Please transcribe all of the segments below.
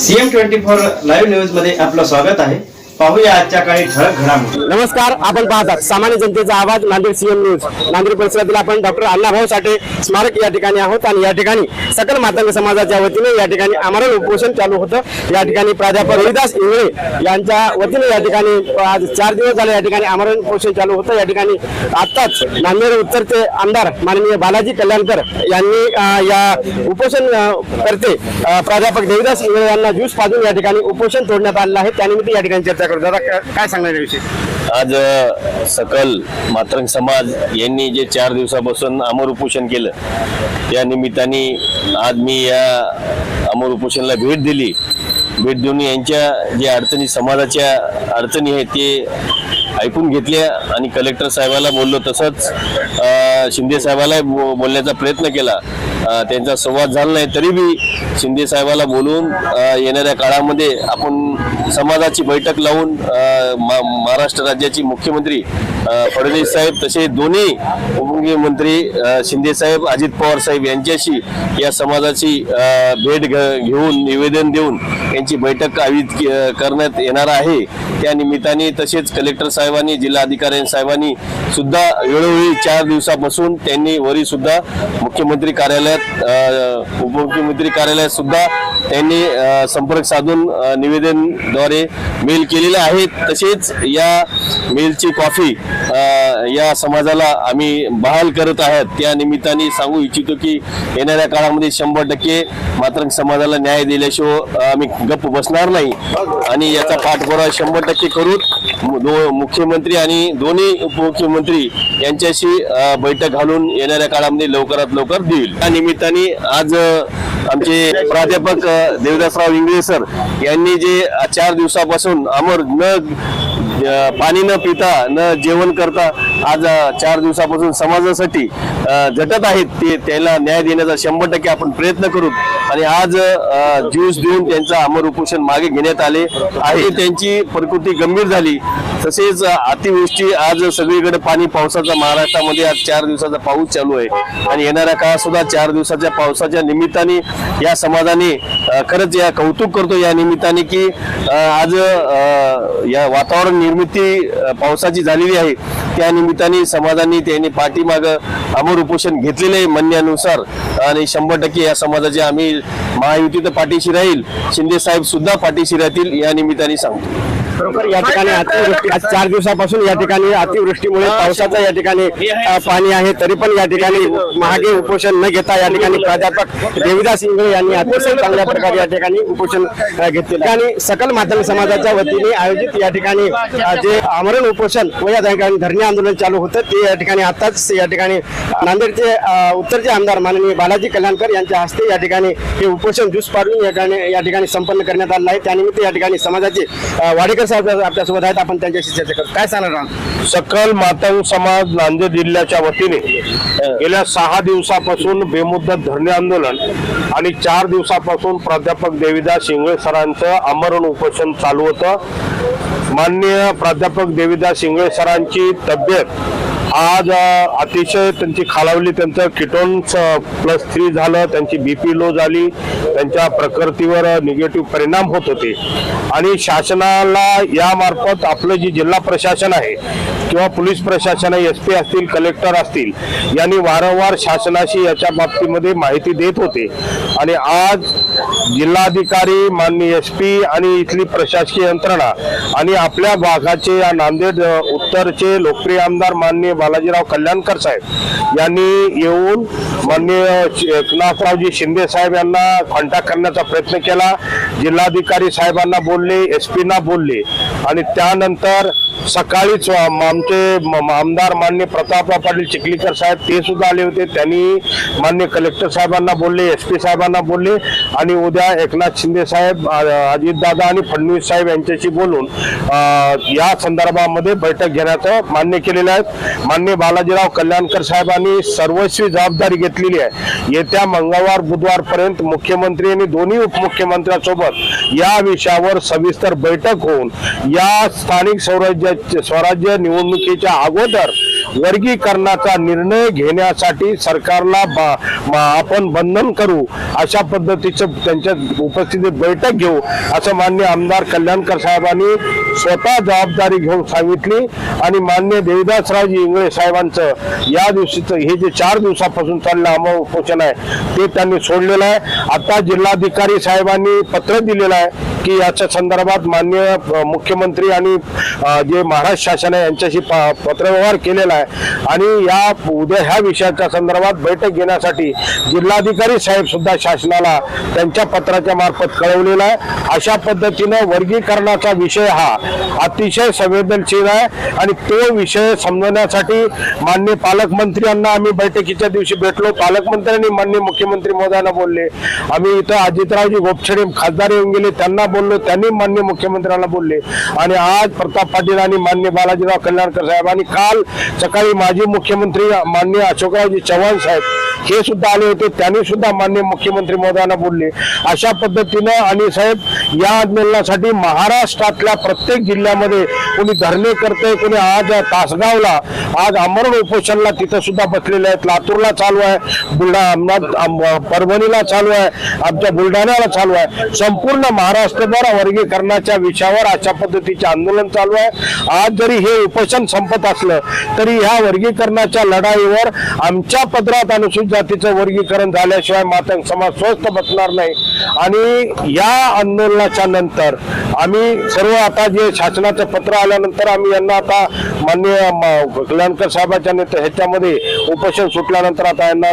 CM twenty four live न्यूजमध्ये आपलं स्वागत आहे. पाहूया आजच्या काही ठळक घडामोडी. नमस्कार आपण पाहतात सामान्य जनतेचा आवाज नांदेड सीएम न्यूज नांदेड परिसरातील आपण डॉक्टर अण्णाभाऊ साठे स्मारक या ठिकाणी आहोत आणि या ठिकाणी सकल मातंग समाजाच्या वतीने या ठिकाणी आमरण उपोषण चालू होतं. या ठिकाणी प्राध्यापक रोहिदास इंगळे यांच्या वतीने या ठिकाणी आज चार दिवस झाले या ठिकाणी आमरण उपोषण चालू होतं. या ठिकाणी आत्ताच नांदेड उत्तरचे आमदार माननीय बालाजी कल्याणकर यांनी या उपोषण करते प्राध्यापक देविदास इंगळे यांना ज्यूस पाजून या ठिकाणी उपोषण तोडण्यात आलेलं आहे. त्यानिमित्त या ठिकाणी चर्चा करू दादा काय- काय सांगणार याविषयी? आज अ, सकल मातरंग समाज यांनी जे चार दिवसापासून अमर उपोषण केलं त्या निमित्ताने आज मी या अमर उपोषणला भेट दिली. भेट देऊन यांच्या जे अडचणी समाजाच्या अडचणी आहेत ते ऐकून घेतल्या आणि कलेक्टर साहेबाला बोललो. तसंच अ, शिंदे साहेबाला बोलण्याचा प्रयत्न केला. त्यांचा संवाद झाला नाही तरी बी शिंदे साहेबाला बोलून येणाऱ्या काळामध्ये आपण समाजाची बैठक लावून मा- महाराष्ट्र राज्याची मुख्यमंत्री फडणवीस साहेब तसे दोन्ही उपमुख्यमंत्री शिंदेसाहेब शिंदे साहेब अजित पवार साहेब यांच्याशी या समाजाची भेट घ- घेऊन निवेदन देऊन यांची बैठक आयोजित करण्यात येणार आहे. त्या निमित्ताने तसेच कलेक्टर साहेबांनी जिल्हाधिकारी साहेबांनी सुद्धा वेळोवेळी चार दिवसापासून त्यांनी वरी सुद्धा मुख्यमंत्री कार्यालयात अ, उपमुख्यमंत्री कार्यालयात सुद्धा त्यांनी संपर्क साधून निवेदनद्वारे मेल केलेले आहेत तसेच या मेलची कॉफी या समाजाला आम्ही बहाल करत आहात. त्या निमित्ताने सांगू इच्छितो की येणाऱ्या काळामध्ये शंभर टक्के मात्र समाजाला न्याय दिल्याशिवाय आम्ही गप्प बसणार नाही. आणि याचा पाठपुरावा शंभर टक्के करून मुख्यमंत्री आणि दोन्ही उपमुख्यमंत्री यांच्याशी बैठक घालून येणाऱ्या काळामध्ये लवकरात लवकर देईल. त्या निमित्ताने आज आमचे प्राध्यापक देवदासराव इंगळे सर यांनी जे चार दिवसापासून अमर न पाणी न पिता न जेवण करता आज चार दिवसापासून समाजासाठी झटत आहेत ते त्याला न्याय देण्याचा शंभर टक्के आपण प्रयत्न करू. आणि आज ज्यूस देऊन त्यांचं अमर उपोषण मागे घेण्यात आले आहे. त्यांची प्रकृती गंभीर झाली. तसेच अतिवृष्टी आज सगळीकडे पाणी पावसाचा महाराष्ट्रामध्ये आज चार दिवसाचा पाऊस चालू आहे. आणि येणाऱ्या काळात सुद्धा चार दिवसाच्या पावसाच्या निमित्ताने या समाजाने खरंच या कौतुक करतो या निमित्ताने की आज या वातावरण निर्मिती पावसाची झालेली आहे. त्या निमित्ताने समाजाने त्यांनी पाठीमाग अमर उपोषण घेतलेले आहे म्हणण्यानुसार. आणि शंभर टक्के या समाजाचे आम्ही महायुती तर पाठीशी राहील. शिंदे साहेब सुद्धा पाठीशी राहतील या निमित्ताने सांगतो. या ठिकाणी अतिवृष्टी आज चार दिवसापासून या ठिकाणी अतिवृष्टीमुळे पावसाचं या ठिकाणी पाणी आहे तरी पण या ठिकाणी महागे उपोषण न घेता या ठिकाणी प्राध्यापक देविदास इंगळे यांनी अतिशय चांगल्या प्रकारे या ठिकाणी उपोषण आहे. आणि सकल माध्यम समाजाच्या वतीने आयोजित या ठिकाणी जे आमरण उपोषण व या ठिकाणी धरणे आंदोलन चालू होतं ते या ठिकाणी आताच या ठिकाणी नांदेडचे उत्तरचे आमदार माननीय बालाजी कल्याणकर यांच्या हस्ते या ठिकाणी हे उपोषण ज्यूस पाडून या ठिकाणी या ठिकाणी संपन्न करण्यात आलं आहे त्यानिमित्त या ठिकाणी समाजाचे वाडेकर साहेब आपल्यासोबत आहेत आपण त्यांच्याशी चर्चा करू. काय सांगणार आहात? सकल मातंग समाज नांदेड जिल्ह्याच्या वतीने गेल्या सहा दिवसापासून बेमुदत धरणे आंदोलन आणि चार दिवसापासून प्राध्यापक देविदास शिंगळे सरांचं आमरण उपोषण चालू होतं. माननीय प्राध्यापक देविदास शिंगळे सरांची तब्येत आज अतिशय त्यांची खालावली त्यांचं किटोन प्लस थ्री झालं त्यांची बीपी लो झाली त्यांच्या प्रकृतीवर निगेटिव्ह परिणाम होत होते. आणि शासनाला यामार्फत आपलं जे जिल्हा प्रशासन आहे किंवा पोलीस प्रशासन एस पी असतील कलेक्टर असतील यांनी वारंवार शासनाशी याच्या बाबतीमध्ये माहिती देत होते. आणि आज जिल्हाधिकारी माननीय एस पी आणि इथली प्रशासकीय यंत्रणा आणि आपल्या भागाचे या नांदेड उत्तरचे लोकप्रिय आमदार माननीय बालाजीराव कल्याणकर साहेब यांनी येऊन माननीय एकनाथरावजी शिंदे साहेब यांना कॉन्टॅक्ट करण्याचा प्रयत्न केला. जिल्हाधिकारी साहेबांना बोलले एस पीना बोलले आणि त्यानंतर सकाळीच आमचे आमदार मान्य प्रतापराव पाटील चिखलीकर साहेब ते सुद्धा आले होते. त्यांनी मान्य कलेक्टर साहेबांना बोलले एस पी साहेबांना बोलले आणि उद्या एकनाथ शिंदे साहेब अजितदादा आणि फडणवीस साहेब यांच्याशी बोलून या संदर्भामध्ये बैठक घेण्याचं मान्य केलेलं आहे. मान्य बालाजीराव कल्याणकर साहेबांनी सर्वस्वी जबाबदारी घेतलेली आहे. येत्या मंगळवार बुधवार पर्यंत मुख्यमंत्री आणि दोन्ही उपमुख्यमंत्र्यांसोबत या विषयावर सविस्तर बैठक होऊन या स्थानिक स्वराज्य स्वराज्य निवडणुकीच्या अगोदर वर्गीकरणाचा निर्णय घेण्यासाठी सरकारला आपण बंधन करू अशा पद्धतीचं त्यांच्या उपस्थितीत बैठक घेऊ असं मान्य आमदार कल्याणकर साहेबांनी स्वतः जबाबदारी घेऊन सांगितली. आणि मान्य देविदासरावजी इंगळे साहेबांचं या दिवशीचं हे जे चार दिवसापासून चाललं आमरण उपोषण आहे ते त्यांनी सोडलेलं आहे. आता जिल्हाधिकारी साहेबांनी पत्र दिलेलं आहे की याच्या संदर्भात मान्य मुख्यमंत्री आणि जे महाराष्ट्र शासन आहे यांच्याशी प- पत्रव्यवहार केलेला आहे. आणि या उद्या ह्या विषयाच्या संदर्भात बैठक घेण्यासाठी जिल्हाधिकारी साहेब सुद्धा शासनाला त्यांच्या पत्राच्या मार्फत कळवलेला आहे. अशा पद्धतीनं वर्गीकरणाचा विषय हा अतिशय संवेदनशील आहे आणि तो विषय समजवण्यासाठी मान्य पालकमंत्र्यांना आम्ही बैठकीच्या दिवशी भेटलो. पालकमंत्र्यांनी मान्य मुख्यमंत्री महोदयांना बोलले. आम्ही इथं अजितरावजी गोपछडे खासदार येऊन गेले त्यांना बोललो त्यांनी मान्य मुख्यमंत्र्यांना बोलले. आणि आज प्रताप पाटील आणि मान्य बालाजीराव कल्याणकर साहेब आणि काल सकाळी माजी मुख्यमंत्री मान्य अशोकरावजी चव्हाण साहेब हे सुद्धा आले होते. त्यांनी सुद्धा मान्य मुख्यमंत्री महोदयांना बोलले. अशा पद्धतीनं आणि साहेब या आंदोलनासाठी महाराष्ट्रातल्या प्रत्येक जिल्ह्यामध्ये कोणी धरणे करते कोणी आज तासगावला आज अमरण उपोषणला तिथं सुद्धा बसलेले आहेत. लातूरला चालू आहे बुलढा परभणीला चालू आहे आमच्या बुलढाण्याला चालू आहे. संपूर्ण महाराष्ट्रभर वर्गीकरणाच्या विषयावर अशा पद्धतीचे आंदोलन चालू आहे. आज जरी हे उपोषण संपत असलं तरी ह्या वर्गीकरणाच्या लढाईवर आमच्या पदरात अनुसूचित जातीचं वर्गीकरण झाल्याशिवाय मातंग समाज स्वस्थ बसणार नाही. आणि या आंदोलनाच्या नंतर आम्ही सर्व आता जे शासनाचं पत्र आल्यानंतर आम्ही यांना आता माननीय म- कल्याणकर नेते ह्याच्यामध्ये उपोषण सुटल्यानंतर आता यांना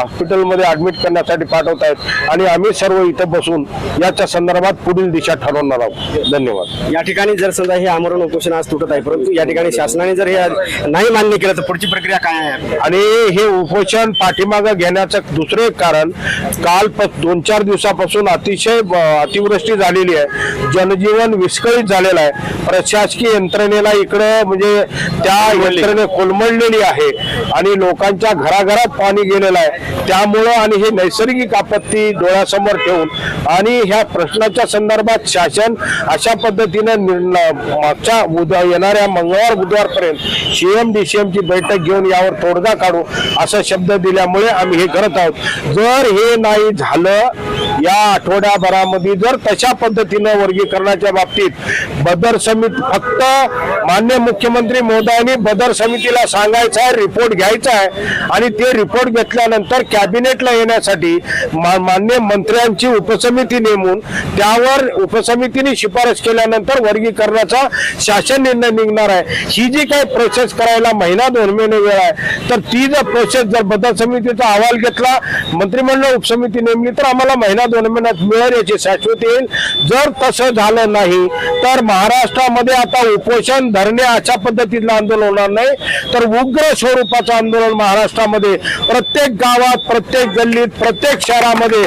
हॉस्पिटलमध्ये ऍडमिट करण्यासाठी पाठवत आहेत. आणि आम्ही सर्व इथं बसून याच्या संदर्भात पुढील दिशा ठरवणार आहोत. धन्यवाद. या ठिकाणी जर समजा हे आमरण उपोषण आज तुटत आहे परंतु या ठिकाणी शासनाने जर हे नाही मान्य केलं तर पुढची प्रक्रिया काय आहे? आणि हे उपोषण पाठीमागं घेण्याचं दुसरं एक कारण काल दोन चार दिवसापासून अतिशय अतिवृष्टी झालेली आहे. जनजीवन विस्कळीत झालेलं आहे. प्रशासकीय यंत्रणेला इकडं म्हणजे त्या यंत्रणे कोलमडलेली आहे. आणि लोकांच्या घराघरात पाणी गेलेलं आहे. त्यामुळं आणि हे नैसर्गिक आपत्ती डोळ्यासमोर ठेवून आणि ह्या प्रश्नाच्या संदर्भात शासन अशा पद्धतीनं मागच्या येणाऱ्या मंगळवार बुधवारपर्यंत सीएम डीसीएम बैठक घेऊन यावर तोडगा काढू असा शब्द दिल्यामुळे आम्ही हे करत आहोत. जर हे नाही झालं या आठवड्याभरामध्ये जर तशा पद्धतीनं वर्गीकरणाच्या बाबतीत बदर समिती फक्त मान्य मुख्यमंत्री मोदयांनी बदर समितीला सांगायचं आहे रिपोर्ट घ्यायचा आहे आणि ते रिपोर्ट घेतल्यानंतर कॅबिनेटला येण्यासाठी मा- मान्य मंत्र्यांची उपसमिती नेमून त्यावर उपसमितीने शिफारस केल्यानंतर वर्गीकरणाचा शासन निर्णय निघणार आहे. ही जी काही प्रोसेस करायला महिना दोन महिने वेळ आहे. तर ती जर प्रोसेस जर बदल समितीचा अहवाल घेतला मंत्रिमंडळ उपसमिती नेमली तर आम्हाला महिना दोन महिन्यात मिळेल याची शाश्वती येईल. जर तसं झालं नाही तर महाराष्ट्रामध्ये आता उपोषण धरणे अशा पद्धतीतलं आंदोलन होणार नाही. तर उग्र स्वरूपाचं आंदोलन महाराष्ट्रामध्ये प्रत्येक गावात प्रत्येक गल्लीत प्रत्येक शहरामध्ये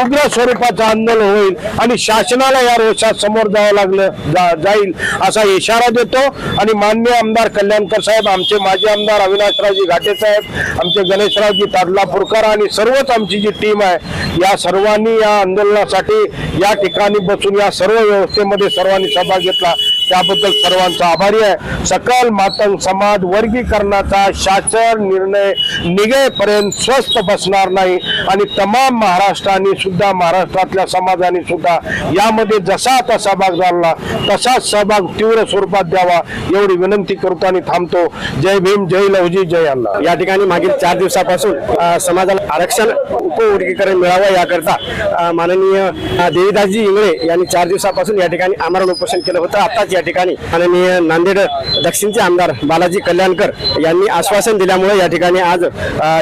उग्र स्वरूपाचं आंदोलन होईल आणि शासनाला या रोषात समोर जावं लागलं जा- जाईल असा इशारा देतो. आणि माननीय आमदार कल्याणकर साहेब आमचे माजी आमदार अविनाशरावजी घाटे साहेब आमचे गणेशरावजी ताडलापूरकर आणि सर्वच आमची जी टीम आहे या सर्वांनी या आंदोलनासाठी या ठिकाणी बसून या सर्व व्यवस्थेमध्ये सर्वांनी सहभाग घेतला. त्याबद्दल सर्वांचा आभारी आहे. सकल मातंग समाज वर्गीकरणाचा शासन निर्णय निघेपर्यंत स्वस्थ बसणार नाही आणि तमाम महाराष्ट्राने सुद्धा महाराष्ट्रातल्या समाजाने सुद्धा यामध्ये जसा आता सहभाग झाला तसाच सहभाग तीव्र स्वरूपात द्यावा एवढी विनंती करतो आणि थांबतो. जय भीम जय लवजी जय अल्ला या ठिकाणी मागील चार दिवसापासून समाजाला आरक्षण उपवर्गीकरण मिळावं याकरता माननीय देवीदासजी इंगळे यांनी चार दिवसापासून या ठिकाणी आमरण उपोषण केलं होतं. आताच या ठिकाणी माननीय नांदेड दक्षिणचे आमदार बालाजी कल्याणकर यांनी आश्वासन दिल्यामुळे या ठिकाणी आज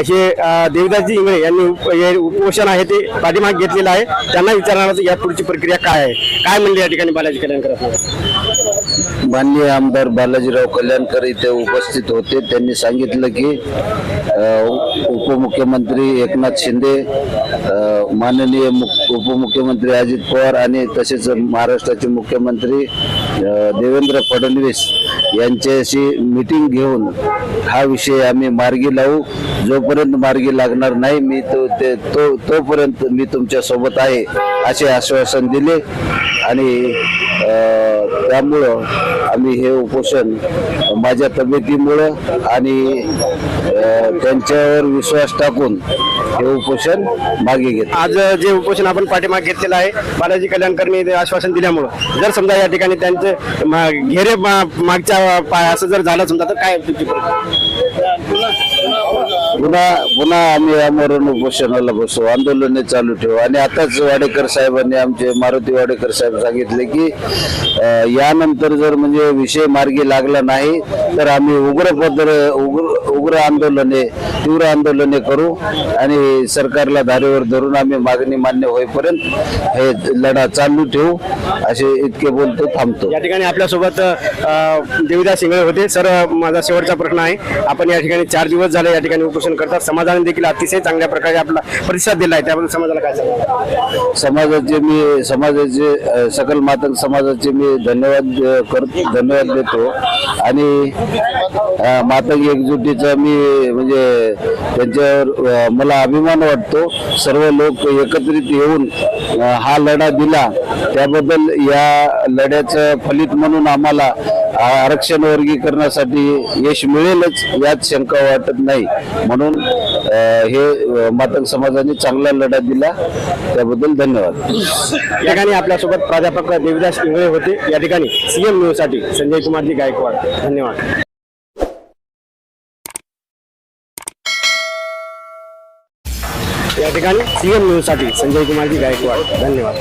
हे देवदासजी इंगळे यांनी उपोषण आहे ते पाठीमाग घेतलेलं आहे. त्यांना विचारणार या पुढची प्रक्रिया काय आहे? काय म्हणले या ठिकाणी बालाजी कल्याणकर माननीय आमदार बालाजीराव कल्याणकर इथे उपस्थित होते. त्यांनी सांगितलं की उपमुख्यमंत्री एकनाथ शिंदे माननीय उपमुख्यमंत्री अजित पवार आणि तसेच महाराष्ट्राचे मुख्यमंत्री देवेंद्र फडणवीस यांच्याशी मीटिंग घेऊन हा विषय आम्ही मार्गी लावू. जोपर्यंत मार्गी लागणार नाही मी तो ते तो तोपर्यंत मी तुमच्यासोबत आहे असे आश्वासन दिले. आणि त्यामुळं आम्ही हे उपोषण माझ्या तब्येतीमुळं आणि त्यांच्यावर विश्वास टाकून हे उपोषण मागे घेत आज जे उपोषण आपण पाठीमाग घेतलेलं आहे बालाजी कल्याणकरनी आश्वासन दिल्यामुळं. जर समजा या ठिकाणी त्यांचे घेरे मा- मागच्या पाय असं जर झालं समजा तर काय तुमची पुन्हा पुन्हा आम्ही आमरण उपोषणाला बसू आंदोलने चालू ठेवू. आणि आताच वाडेकर साहेबांनी आमचे मारुती वाडेकर साहेब सांगितले की यानंतर जर म्हणजे विषय मार्गी लागला नाही तर आम्ही उग्र पत्र उग्र उग्र आंदोलने तीव्र आंदोलने करू आणि सरकारला धारेवर धरून आम्ही मागणी मान्य होईपर्यंत हे लढा चालू ठेवू असे इतके बोलतो थांबतो. या ठिकाणी आपल्यासोबत देविदास शिंगळे होते. सर माझा शेवटचा प्रश्न आहे. आपण या ठिकाणी चार दिवस झाले या ठिकाणी उपोषण करतात. समाजाने देखील अतिशय चांगल्या प्रकारे आपला प्रतिसाद दिला आहे त्याबद्दल समाजाला काय सांगा समाजाचे मी समाजाचे सकल मातंग समाजाचे मी धन्यवाद अ, कर धन्यवाद देतो. आणि मातंग एकजुटीचा मी म्हणजे त्यांच्यावर मला अभिमान वाटतो. सर्व लोक एकत्रित येऊन हा लढा दिला. त्याबद्दल या लढ्याचं फलित म्हणून आम्हाला आरक्षण वर्गीकरणासाठी यश मिळेलच यात शंका वाटत नाही. म्हणून हे मातंग समाजाने चांगला लढा दिला. त्याबद्दल धन्यवाद. या ठिकाणी आपल्यासोबत प्राध्यापक देविदास इंगळे होते. या ठिकाणी सीएम न्यूजसाठी संजय कुमारजी गायकवाड. धन्यवाद. ठिकाणी. सीएम न्यूजसाठी संजय कुमारजी गायकवाड. धन्यवाद.